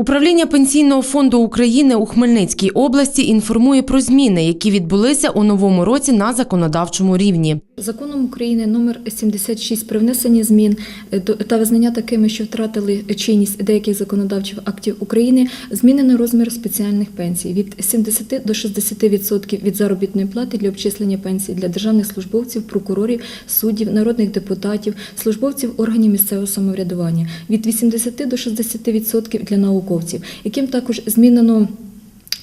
Управління Пенсійного фонду України у Хмельницькій області інформує про зміни, які відбулися у новому році на законодавчому рівні. Законом України номер 76 при внесенні змін е, та визнання такими, що втратили чинність деяких законодавчих актів України, змінено розмір спеціальних пенсій від 70 до 60% від заробітної плати для обчислення пенсій для державних службовців, прокурорів, суддів, народних депутатів, службовців органів місцевого самоврядування, від 80 до 60% для науковців, яким також змінено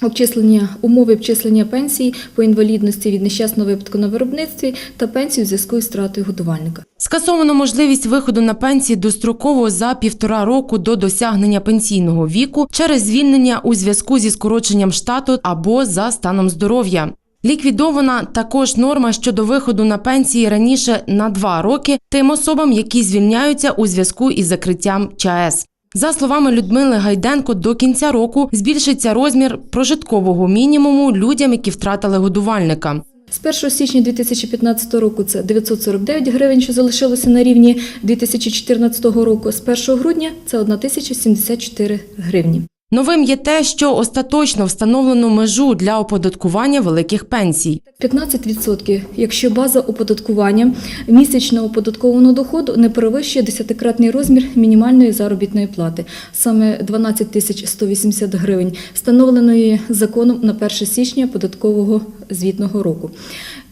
Обчислення умови обчислення пенсій по інвалідності від нещасного випадку на виробництві та пенсій у зв'язку з втратою годувальника. Скасовано можливість виходу на пенсії достроково за півтора року до досягнення пенсійного віку через звільнення у зв'язку зі скороченням штату або за станом здоров'я. Ліквідована також норма щодо виходу на пенсії раніше на два роки тим особам, які звільняються у зв'язку із закриттям ЧАЕС. За словами Людмили Гайденко, до кінця року збільшиться розмір прожиткового мінімуму людям, які втратили годувальника. З 1 січня 2015 року це 949 гривень, що залишилося на рівні 2014 року. З 1 грудня це 1074 гривні. Новим є те, що остаточно встановлено межу для оподаткування великих пенсій. 15%, якщо база оподаткування місячного оподаткованого доходу не перевищує десятикратний розмір мінімальної заробітної плати, саме 12 тисяч 180 гривень, встановленої законом на 1 січня податкового звітного року.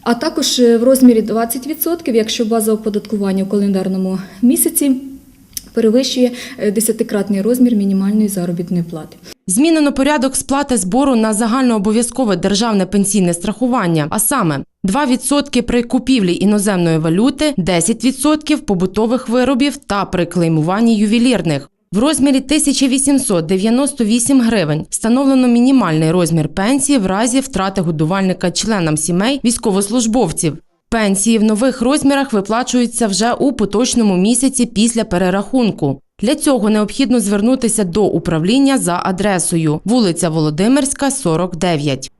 А також е, в розмірі 20%, якщо база оподаткування у календарному місяці перевищує е, десятикратний розмір мінімальної заробітної плати. Змінено порядок сплати збору на загальнообов'язкове державне пенсійне страхування, а саме 2% при купівлі іноземної валюти, 10% побутових виробів та при клеймуванні ювелірних. В розмірі 1898 гривень встановлено мінімальний розмір пенсії в разі втрати годувальника членам сімей військовослужбовців. Пенсії в нових розмірах виплачуються вже у поточному місяці після перерахунку. Для цього необхідно звернутися до управління за адресою вулиця Володимирська, 49.